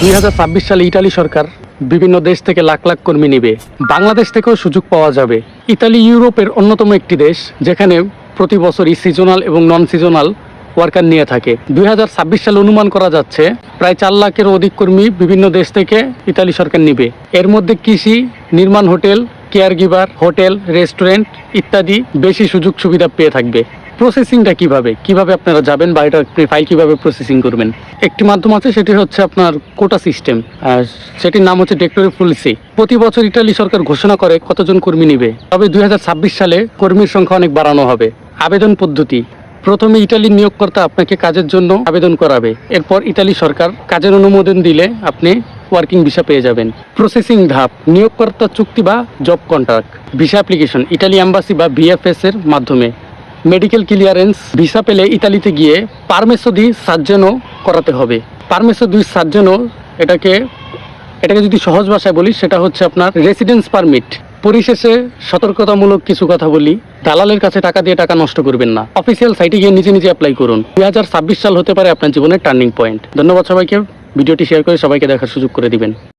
দুই হাজার ছাব্বিশ সালে ইতালি সরকার বিভিন্ন দেশ থেকে লাখ লাখ কর্মী নিবে। বাংলাদেশ থেকেও সুযোগ পাওয়া যাবে। ইতালি ইউরোপের অন্যতম একটি দেশ, যেখানে প্রতি বছরই সিজনাল এবং নন সিজনাল ওয়ার্কার নিয়ে থাকে। দুই হাজার ছাব্বিশ সালে অনুমান করা যাচ্ছে, প্রায় চার লাখের অধিক কর্মী বিভিন্ন দেশ থেকে ইতালি সরকার নিবে। এর মধ্যে কৃষি, নির্মাণ hotel care giver hotel, restaurant ইত্যাদি বেশি সুযোগ সুবিধা পেয়ে থাকবে। প্রসেসিংটা কীভাবে? কীভাবে আপনারা যাবেন বা এটা ফাইল কীভাবে প্রসেসিং করবেন? একটি মাধ্যম আছে, সেটি হচ্ছে আপনার কোটা সিস্টেম সেটির নাম হচ্ছে ডেক্টরি পলিসি প্রতি বছর ইটালি সরকার ঘোষণা করে কতজন কর্মী নিবে। তবে দুই হাজার ছাব্বিশ সালে কর্মীর সংখ্যা অনেক বাড়ানো হবে। আবেদন পদ্ধতি। প্রথমে ইটালির নিয়োগকর্তা আপনাকে কাজের জন্য আবেদন করাবে। এরপর ইতালি সরকার কাজের অনুমোদন দিলে আপনি ওয়ার্কিং ভিসা পেয়ে যাবেন। প্রসেসিং ধাপ। নিয়োগকর্তা চুক্তি বা job contract visa application Italy embassy বা বিএফএস এর মাধ্যমে। মেডিকেল ক্লিয়ারেন্স, ভিসা পেলে ইতালিতে গিয়ে পারমেসো দি সার্জেনও করাতে হবে। পারমেসো দুই সার্জেনও এটাকে এটাকে যদি সহজ ভাষায় বলি, সেটা হচ্ছে আপনার রেসিডেন্স পারমিট পরিশেষে সতর্কতামূলক কিছু কথা বলি, দালালের কাছে টাকা দিয়ে টাকা নষ্ট করবেন না। অফিসিয়াল সাইটে গিয়ে নিজে নিজে অ্যাপ্লাই করুন। দুই হাজার ছাব্বিশ সাল হতে পারে আপনার জীবনের টার্নিং পয়েন্ট ধন্যবাদ সবাইকে। ভিডিওটি শেয়ার করে সবাইকে দেখার সুযোগ করে দিবেন।